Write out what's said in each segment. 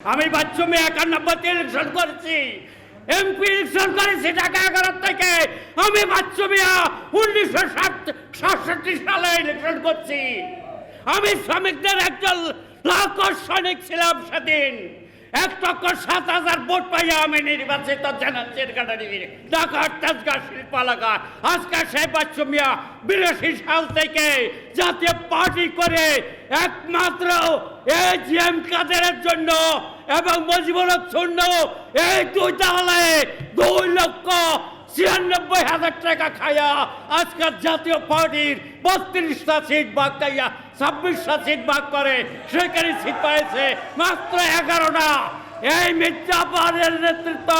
আমি বাথরুমে একান্ন ইলেকশন করেছি। এমপি ইলেকশন করেছি ঢাকা এগারো থেকে। আমি বাচ্চুমিয়া উনিশশো সাতষট্টি সালে ইলেকশন করছি। আমি শ্রমিকদের একজন লাখ সৈনিক ছিলাম সেদিন। এক লক্ষ সাত হাজার ভোট পাইয়া আমি নির্বাচিত জেনারেল সেক্রেটারি ঢাকা তেজগাঁ শিল্পালাকা, আজকে সেই বাচ্চু বিরাশি সাল থেকে জাতীয় পার্টি করে একমাত্র এই জি এম কাদেরের জন্য এবং মজিবুল শূন্য। এই দুই তাহলে দুই লক্ষ ছিয়ানব্বই হাজার টাকা খায়া আজকের জাতীয় পার্টির বত্রিশটা সিট ভাগ খাইয়া ছাব্বিশটা সিট ভাগ করে সেখানে সিট পাইছে মাত্র এগারোটা। এই মির্জাপাড়ের নেতৃত্ব,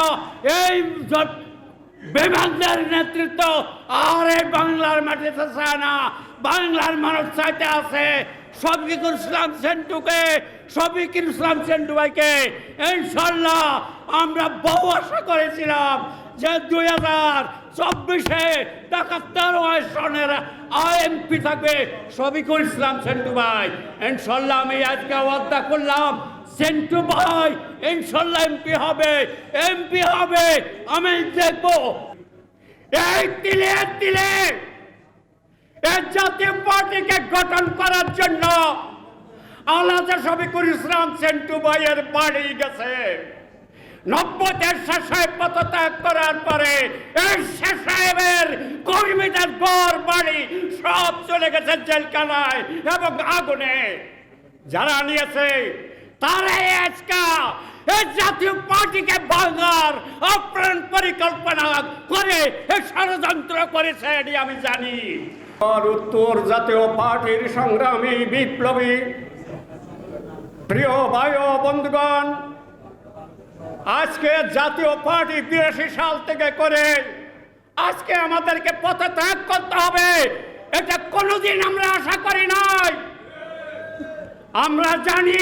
এই বিমানদের নেতৃত্ব, আর এই বাংলার মাটিতে চায় না, বাংলার মানুষ চাইতে আছে। শফিকুল ইসলাম সেন্টুকে? শফিকুল ইসলাম সেন্টু ভাইকে ইনশাল্লাহ আমরা বহু আশা করেছিলাম যে দুই হাজার চব্বিশে ঢাকা তেরো সনের আইএমপি থাকবে। শফিকুল ইসলাম সেন্টু ভাই ইনশাল্লাহ আমি আজকে ওয়াদা করলাম সেন্টু ভাই ইনশাল্লাহ এমপি হবে এমপি হবে। আমি দেখব। এই তিলে তিলে এই জাতীয় পার্টিকে গঠন করার জন্য আলাদা শফিকুল ইসলাম সেন্টু ভাইয়ের বাড়ি গেছে। নব্বইয়ের শেষে পদত্যাগ করার পরে এই বাড়ি সব চলে গেছে নিয়েছে আজকা পরিকল্পনা করে ষড়যন্ত্র করেছে, এটি আমি জানি। আর উত্তর জাতীয় পার্টির সংগ্রামী বিপ্লবী। প্রিয় ভাই ও বন্ধুগণ, আজকে জাতীয় পার্টি বিরাশি সাল থেকে করে আজকে আমাদেরকে পথে ত্যাগ করতে হবে। এটা কোনোদিন আমরা আশা করি নাই। আমরা জানি